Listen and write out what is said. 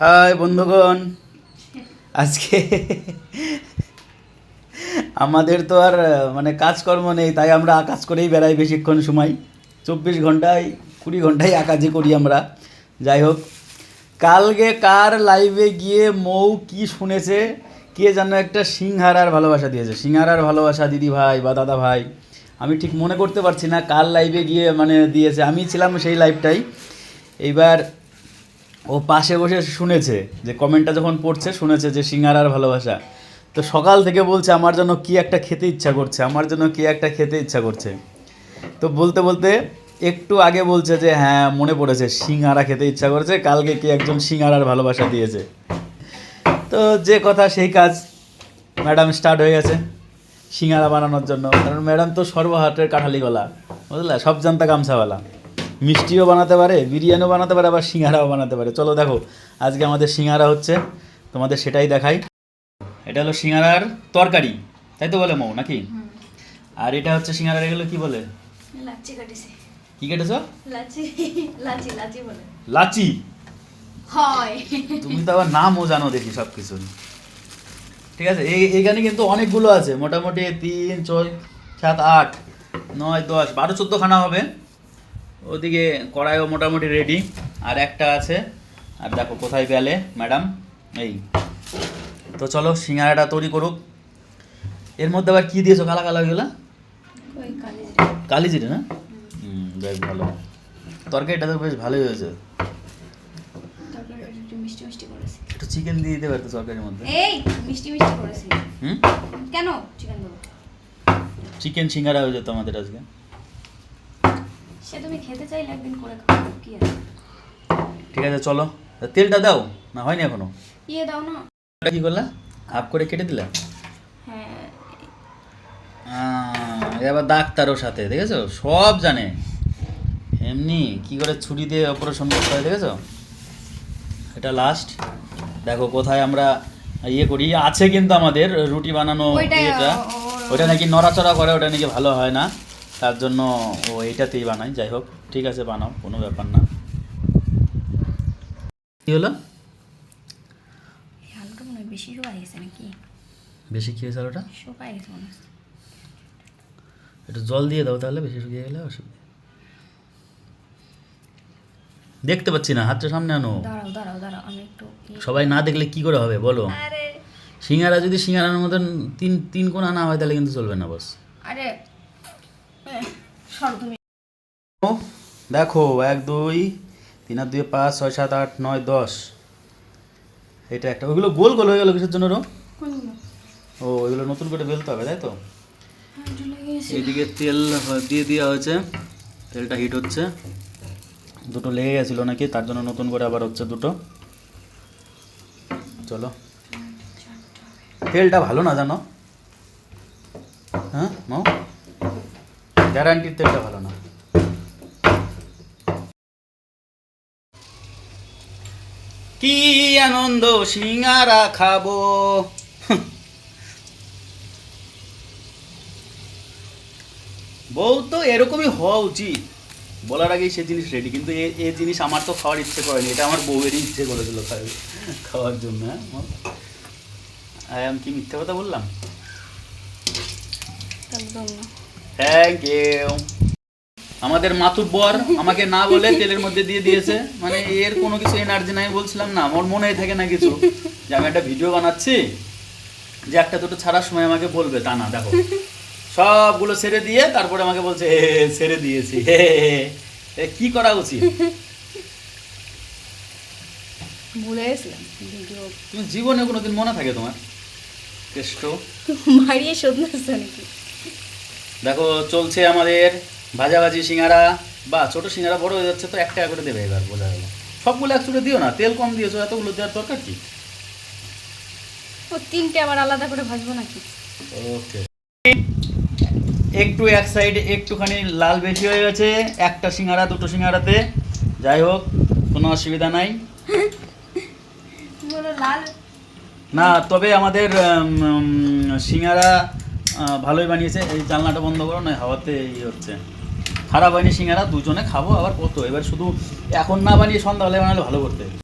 High বন্ধুগণ। আজকে আমাদের তো আর মানে কাজকর্ম নেই, তাই আমরা কাজ করেই বেড়াই বেশিক্ষণ সময়। চব্বিশ ঘন্টায়, কুড়ি ঘন্টায় কাজই করি আমরা। যাই হোক, কালকে কার লাইভে গিয়ে মৌ কি শুনেছে, কে যেন একটা সিংহারার ভালোবাসা দিয়েছে। সিংহারার ভালোবাসা দিদি ভাই বা দাদা ভাই, আমি ঠিক মনে করতে পারছি না কার লাইভে গিয়ে মানে দিয়েছে। আমি ছিলাম সেই লাইভটাই এইবার ও পাশে বসে শুনেছে, যে কমেন্টটা যখন পড়ছে, শুনেছে যে সিঙ্গারার ভালোবাসা। তো সকাল থেকে বলছে, আমার জন্য কি একটা খেতে ইচ্ছা করছে? আমার জন্য কি একটা খেতে ইচ্ছা করছে? তো বলতে বলতে একটু আগে বলছে যে হ্যাঁ মনে পড়েছে, সিঙ্গারা খেতে ইচ্ছা করছে, কালকে কি একজন সিঙ্গারার ভালোবাসা দিয়েছে? তো যে কথা সেই কাজ ম্যাডাম স্টার্ট হয়ে গেছে, সিঙ্গারা বানানোর জন্য। কারণ ম্যাডাম তো সর্বহাটের কাঠালি গলা বুঝলা? সব জানতা গামছাওয়ালা। মিষ্টিও বানাতে পারে বিরিয়ানিও বানাতে পারে আবার সিঙ্গারাও বানাতে পারে। চলো দেখো আজকে আমাদের সিঙ্গারা হচ্ছে তোমাদের সেটাই দেখাই। এটা হলো সিঙ্গারার তরকারি তাই তো বলে মৌ নাকি? আর এটা হচ্ছে সিঙ্গারার এগুলো কি বলে? কি কেটেছো? লাচি হয়। তুমি তো আবার নামও জানো দেখি সব কিছু ঠিক আছে এই এইখানে কিন্তু অনেকগুলো আছে মোটামুটি তিন ছয় সাত আট নয় দশ বারো চোদ্দ খানা হবে। ওদিকে কড়াইও মোটামুটি রেডি আর একটা আছে। আর দেখো কোথায় গেলে ম্যাডাম এই। তো চলো সিঙ্গারাটা তৈরি করুক। এর মধ্যে আবার কি দিয়েছ? কালা কালা গেলা ওই কালি জিরে। না? হুম। বেশ ভালো। তরকারিটা তো বেশ ভালোই হয়েছে। একটু চিকেন দিয়ে দিতে পারতো তরকারির মধ্যে। এই মিষ্টি মিষ্টি করেছি। হুম? কেন? চিকেন দেবো। চিকেন সিঙ্গারা হয়ে যেত আমাদের আজকে। সে তুমি খেতে চাইলে একদিন করে খাও কি আছে ঠিক আছে চলো। তেলটা দাও না হয়নি এখনও? ইয়ে দাও না। কি করলা? হাফ করে কেটে দিলা? হ্যাঁ। আহ, এ ডাক্তারও সাথে দেখেছ? সব জানে। এমনি কি করে ছুরি দিয়ে অপারেশন করতে হয় দেখেছ? এটা লাস্ট দেখো কোথায় আমরা ইয়ে করি। আছে কিন্তু আমাদের রুটি বানানো ও- ওটা নাকি নড়াচড়া করে ওটা নাকি ভালো হয় না। তার জন্য ও এইটাতেই বানাই যাই হোক ঠিক আছে বানাও কোনো ব্যাপার না। কি হলো? আলুটা মনে হয় বেশি শুকাই গেছে নাকি? বেশি কি হয়েছে ওটা শুকাই গেছে মনে হচ্ছে। একটু জল দিয়ে দাও তাহলে বেশি শুকিয়ে গেলে অসুবিধা দেখতে পাচ্ছি না হাতটা সামনে আনো। দাঁড়াও দাঁড়াও দাঁড়াও আমি একটু ইয়ে- সবাই না দেখলে কি করে হবে বলো? আরে। সিঙ্গারা যদি সিঙ্গারার মতন তিন তিন কোনা না হয় তাহলে কিন্তু চলবে না বস। আরে দেখো, এক, দুই, তিন আর দুই, পাঁচ, ছয়, সাত, আট, নয়, দশ। এটা একটা। ওইগুলো গোল গোল হয়ে গেল কিসের জন্য রো? ও, ওইগুলো নতুন করে বেলতে হবে, তাই তো? এইদিকে তেল দিয়ে দেওয়া হয়েছে। তেলটা হিট হচ্ছে। দুটো লেগে গেছিল নাকি, তার জন্য নতুন করে আবার হচ্ছে দুটো। চলো। তেলটা ভালো না জানো? হ্যাঁ মাও গ্যারান্টির তেলটা ভালো না। কি আনন্দ সিঙ্গারা খাব? বউ তো এরকমই হওয়া উচিত। বলার আগেই সে জিনিস রেডি কিন্তু এ এ জিনিস আমার তো খাওয়ার ইচ্ছে করেনি, এটা আমার বউয়েরই ইচ্ছে করেছিল খাওয়ার জন্য হ্যাঁ আমি কি মিথ্যা কথা বললাম? একদম না। থ্যাংক ইউ আমাদের মাতুব্বর আমাকে না বলে তেলের মধ্যে দিয়ে দিয়েছে। মানে এর কোনো কিছু এনার্জি নাই বলছিলাম না আমার মনেই থাকে না কিছু। যে আমি একটা ভিডিও বানাচ্ছি যে একটা দুটো ছাড়ার সময় আমাকে বলবে তা না দেখো। সবগুলো ছেড়ে দিয়ে তারপরে আমাকে বলছে হে ছেড়ে দিয়েছি হে হে। কি করা উচিত? ভুলে গেছিলাম তুমি জীবনে কোনোদিন মনে থাকে তোমার? কেষ্ট। মারিয়ে শোধনাচ্ছে নাকি দেখো চলছে আমাদের ভাজাভাজি সিঙ্গারা। বা ছোটো সিঙ্গারা বড় হয়ে যাচ্ছে তো এক টাকা করে দেবে এবার বোঝা গেল। সবগুলো একচুটে দিও না তেল কম দিয়েছ এতগুলো দেওয়ার দরকার কি? তিনটে আবার আলাদা করে ভাজবো নাকি? ওকে। একটু এক সাইডে একটুখানি লাল বেশি হয়ে গেছে একটা সিঙ্গারা দুটো সিঙ্গারাতে। যাই হোক কোনো অসুবিধা নাই। না তবে আমাদের সিঙ্গারা ভালোই বানিয়েছে। এই জানলাটা বন্ধ করো, নয় হাওয়াতে ই হচ্ছে। খারাপ হয়নি সিঙ্গারা, দুজনে খাব আবার কত? এবার শুধু এখন না বানিয়ে সন্ধ্যাবেলায় বানালে ভালো করতে।